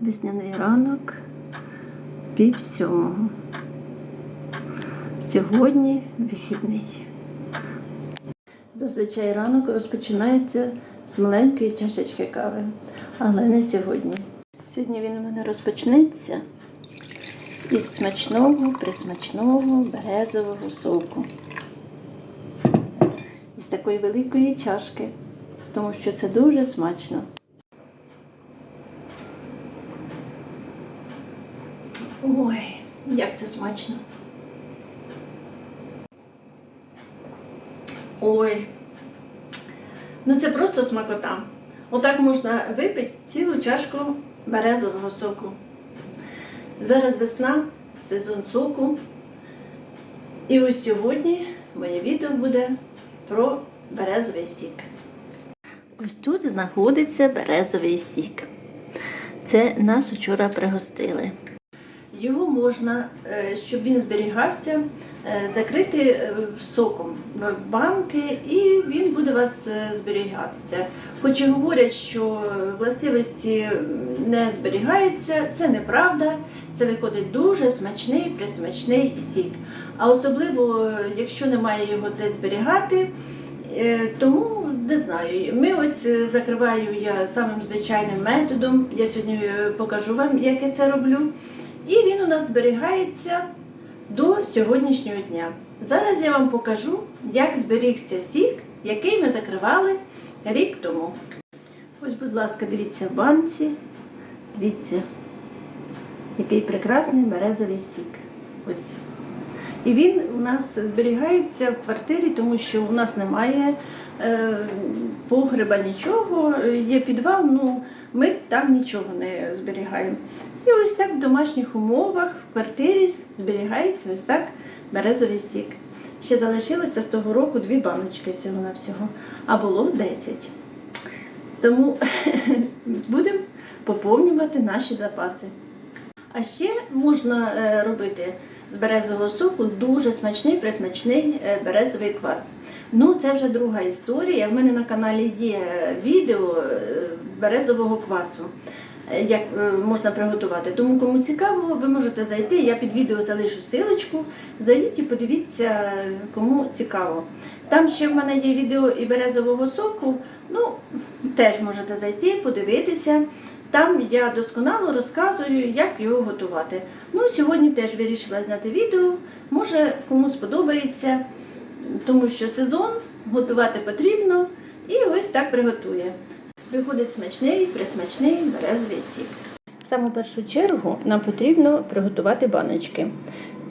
Весняний ранок, пів сьомого. Сьогодні вихідний. Зазвичай ранок розпочинається з маленької чашечки кави, але не сьогодні. Сьогодні він у мене розпочнеться із смачного, присмачного березового соку. Із такої великої чашки, тому що це дуже смачно. Ой, як це смачно. Ой. Ну це просто смакота. Отак можна випити цілу чашку березового соку. Зараз весна, сезон соку. І ось сьогодні моє відео буде про березовий сік. Ось тут знаходиться березовий сік. Це нас вчора пригостили. Його можна, е, щоб він зберігався, е, закрити е, соком в банки, і він буде у вас зберігатися. Хоч і говорять, що властивості не зберігаються, це неправда. Це виходить дуже смачний, присмачний сік. А особливо, якщо немає його де зберігати, тому не знаю. Ми ось закриваю я самим звичайним методом. Я сьогодні покажу вам, як я це роблю. І він у нас зберігається до сьогоднішнього дня. Зараз я вам покажу, як зберігся сік, який ми закривали рік тому. Ось, будь ласка, дивіться в банці. Дивіться, який прекрасний березовий сік. Ось. І він у нас зберігається в квартирі, тому що у нас немає погреба нічого, є підвал, ну ми там нічого не зберігаємо. І ось так в домашніх умовах в квартирі зберігається ось так березовий сік. Ще залишилося з того року дві баночки всього на всього, а було 10. Тому будемо поповнювати наші запаси. А ще можна е, робити з березового соку дуже смачний, присмачний е, березовий квас. Ну, це вже друга історія. В мене на каналі є відео е, березового квасу, е, як е, можна приготувати. Тому, кому цікаво, ви можете зайти. Я під відео залишу силочку. Зайдіть і подивіться, кому цікаво. Там ще в мене є відео і березового соку. Ну, теж можете зайти, подивитися. Там я досконало розказую, як його готувати. Ну, сьогодні теж вирішила зняти відео. Може, кому сподобається, тому що сезон готувати потрібно. І ось так приготує. Виходить смачний, присмачний березовий сік. В саму першу чергу нам потрібно приготувати баночки.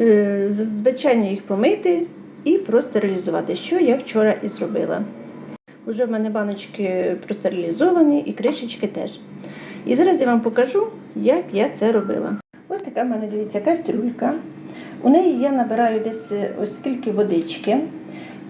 Е, Звичайно, їх помити і простерилізувати, що я вчора і зробила. Уже в мене баночки простерилізовані і кришечки теж. І зараз я вам покажу, як я це робила. Ось така в мене, дивіться, кастрюлька. У неї я набираю десь ось скільки водички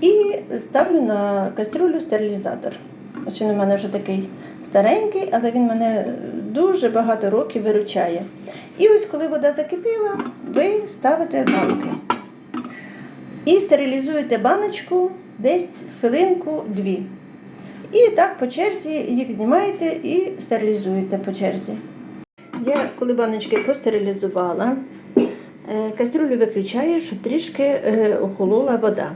і ставлю на кастрюлю стерилізатор. Ось він у мене вже такий старенький, але він мене дуже багато років виручає. І ось коли вода закипіла, ви ставите банки. І стерилізуєте баночку десь хвилинку-дві. І так по черзі їх знімаєте і стерилізуєте по черзі. Я, коли баночки постерилізувала, е, кастрюлю виключаю, щоб трішки е, охолола вода.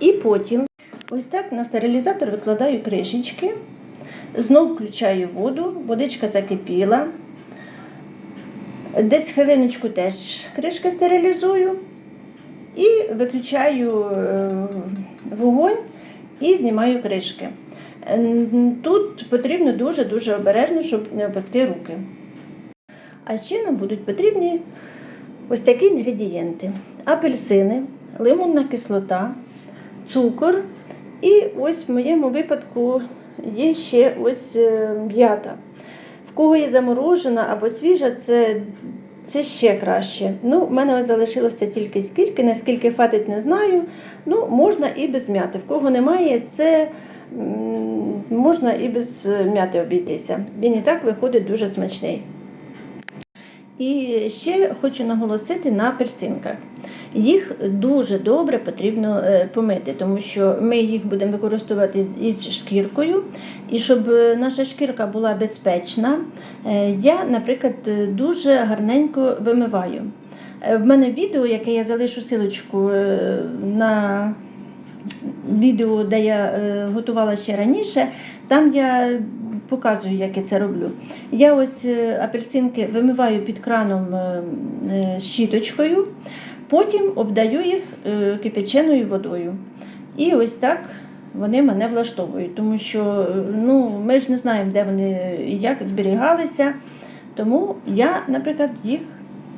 І потім ось так на стерилізатор викладаю кришечки, знов включаю воду, водичка закипіла. Десь хвилиночку теж кришки стерилізую і виключаю е, вогонь і знімаю кришки. Тут потрібно дуже-дуже обережно, щоб не опекти руки. А ще нам будуть потрібні ось такі інгредієнти: апельсини, лимонна кислота, цукор. І ось в моєму випадку є ще ось е, м'ята. В кого є заморожена або свіжа, це, це ще краще. Ну, в мене ось залишилося тільки скільки, наскільки хватить, не знаю. Ну, можна і без м'яти. В кого немає, це можна і без м'яти обійтися. Він і так виходить дуже смачний. І ще хочу наголосити на апельсинках. Їх дуже добре потрібно е, помити, тому що ми їх будемо використовувати із шкіркою. І щоб е, наша шкірка була безпечна, е, я, наприклад, дуже гарненько вимиваю. В мене відео, яке я залишу силочку на відео, де я готувала ще раніше, там я показую, як я це роблю. Я ось е, апельсинки вимиваю під краном е, е, щіточкою, потім обдаю їх кипяченою водою. І ось так вони мене влаштовують, тому що ну, ми ж не знаємо, де вони як зберігалися. Тому я, наприклад, їх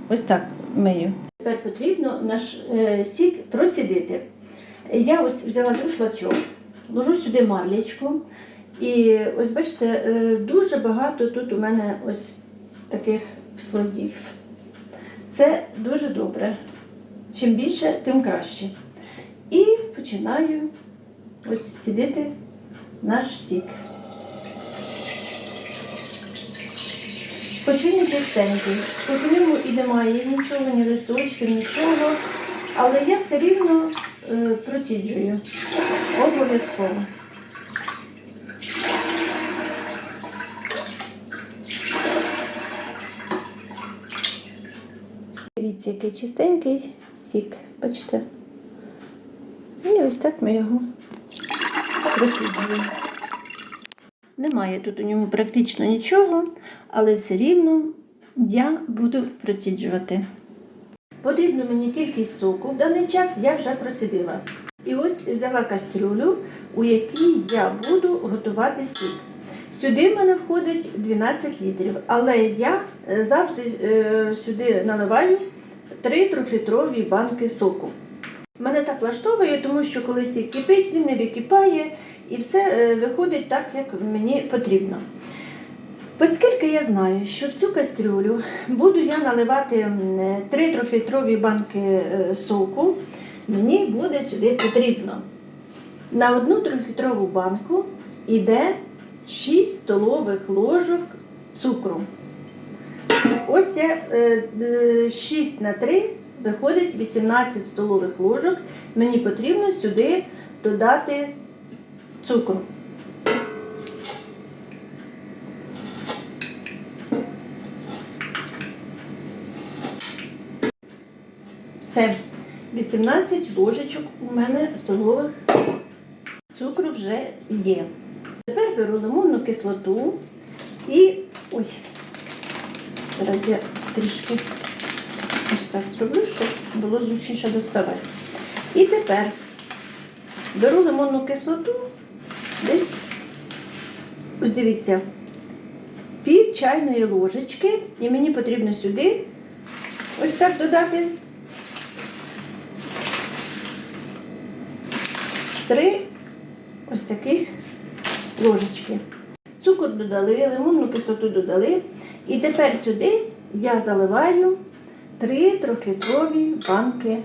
ось так мию. Тепер потрібно наш сік процідити. Я ось взяла друшлачок, ложу сюди марлячку. І ось бачите, е, дуже багато тут у мене ось таких слоїв. Це дуже добре. Чим більше, тим краще. І починаю ось цідити наш сік. І чистенький, у ньому і немає нічого, ні листочків, нічого. Але я все рівно е, проціджую. Обов'язково. Дивіться, який чистенький сік, бачите? І ось так ми його проціджуємо. Немає тут у ньому практично нічого, але все рівно я буду проціджувати. Потрібно мені кількість соку. В даний час я вже процідила. І ось взяла кастрюлю, у якій я буду готувати сік. Сюди в мене входить 12 літрів, але я е, завжди е, сюди наливаю 3 трьохлітрові банки соку. Мене так влаштовує, тому що коли сік кипить, він не википає і все е, виходить так, як мені потрібно. Оскільки я знаю, що в цю кастрюлю буду я наливати 3 трьохлітрові банки е, соку, мені буде сюди потрібно. На одну трьохлітрову банку йде 6 столових ложок цукру. Ось я е, е, 6 на 3 виходить 18 столових ложок. Мені потрібно сюди додати цукру. Все. 18 ложечок у мене столових цукру вже є. Тепер беру лимонну кислоту і. Ой, зараз я трішки ось так зроблю, щоб було зручніше доставати. І тепер беру лимонну кислоту десь, ось дивіться, пів чайної ложечки, і мені потрібно сюди ось так додати три ось таких ложечки. Цукор додали, лимонну кислоту додали. І тепер сюди я заливаю 3 трьохлітрові банки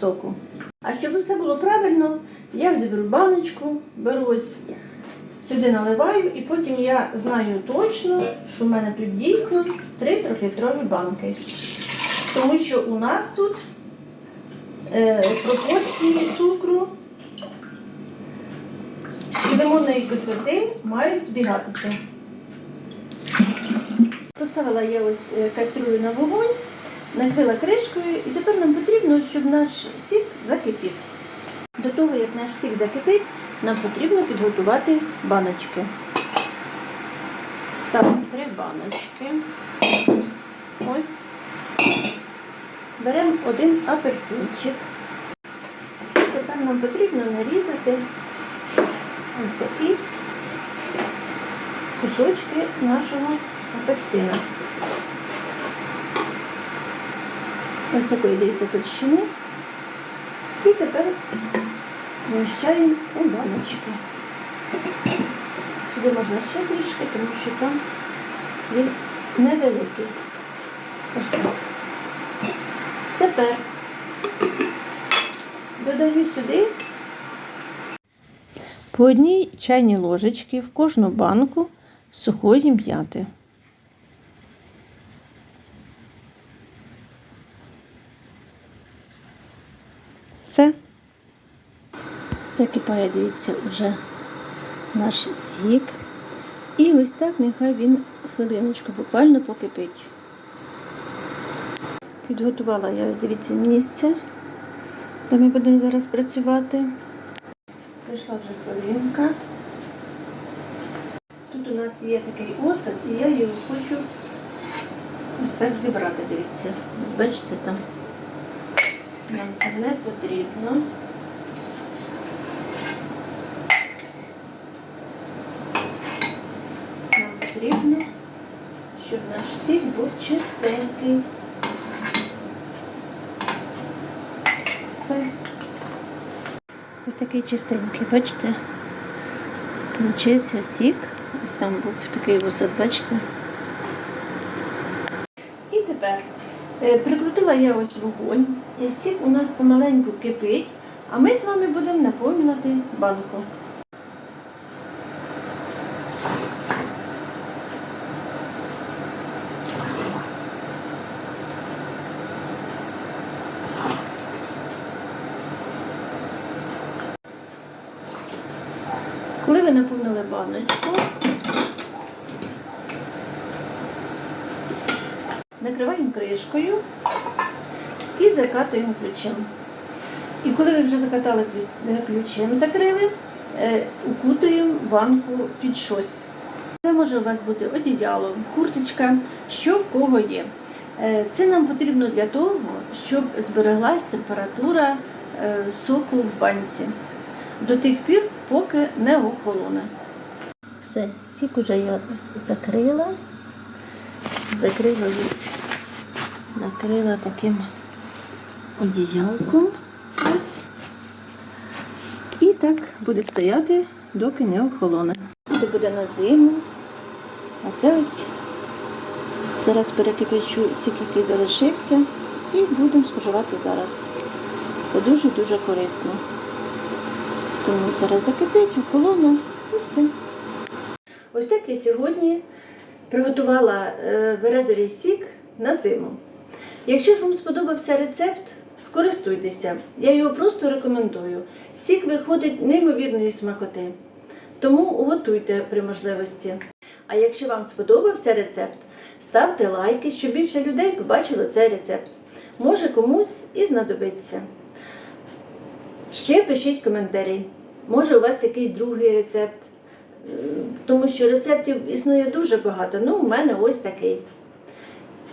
соку. А щоб все було правильно, я взяв баночку, беру ось сюди наливаю, і потім я знаю точно, що в мене тут дійсно 3 трьохлітрові банки. Тому що у нас тут е, пропорції цукру і лимонної кислоти мають збігатися. Поставила я ось е, кастрюлю на вогонь, накрила кришкою, і тепер нам потрібно, щоб наш сік закипів. До того, як наш сік закипить, нам потрібно підготувати баночки. Ставимо три баночки. Ось. Беремо один апельсинчик. Тепер нам потрібно нарізати ось такі кусочки нашого апельсина. Ось такої, дивіться, товщини. І тепер вміщаємо у баночки. Сюди можна ще трішки, тому що там він невеликий. Ось так. Тепер додаю сюди по одній чайній ложечці в кожну банку сухої м'яти. Все. Закипає, дивіться, вже наш сік. І ось так нехай він хвилиночку буквально покипить. Підготувала я ось дивіться місце, де ми будемо зараз працювати. Прийшла вже хвилинка. Тут у нас є такий осад, і я його хочу ось так зібрати, дивіться. Бачите там. Нам це не потрібно. Нам потрібно, щоб наш сік був чистенький. Все. Ось такий чистенький, бачите? Получився сік. Ось там був такий висот, бачите? І тепер е, прикрутила я ось вогонь. І сік у нас помаленьку кипить, а ми з вами будемо наповнювати банку. Коли ви наповнили баночку, накриваємо кришкою і закатуємо ключем. І коли ви вже закатали е, ключем, закрили, е, укутуємо банку під щось. Це може у вас бути одіяло, курточка, що в кого є. Е, Це нам потрібно для того, щоб збереглась температура соку в банці до тих пір, поки не охолоне. Все, сік уже я закрила. Закрила ось, накрила таким одіялком. Ось. І так буде стояти, доки не охолоне. Це буде на зиму. А це ось зараз перекипячу сік, який залишився, і будемо споживати зараз. Це дуже-дуже корисно. Тому зараз закипить, охолоне і все. Ось так я сьогодні приготувала е, березовий сік на зиму. Якщо ж вам сподобався рецепт, скористуйтеся. Я його просто рекомендую. Сік виходить неймовірної смакоти. Тому готуйте при можливості. А якщо вам сподобався рецепт, ставте лайки, щоб більше людей побачило цей рецепт. Може комусь і знадобиться. Ще пишіть коментарі. Може, у вас якийсь другий рецепт. Тому що рецептів існує дуже багато. Ну, у мене ось такий.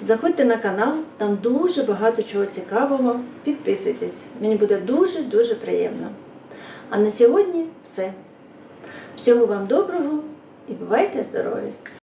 Заходьте на канал, там дуже багато чого цікавого. Підписуйтесь. Мені буде дуже-дуже приємно. А на сьогодні все. Всього вам доброго і бувайте здорові!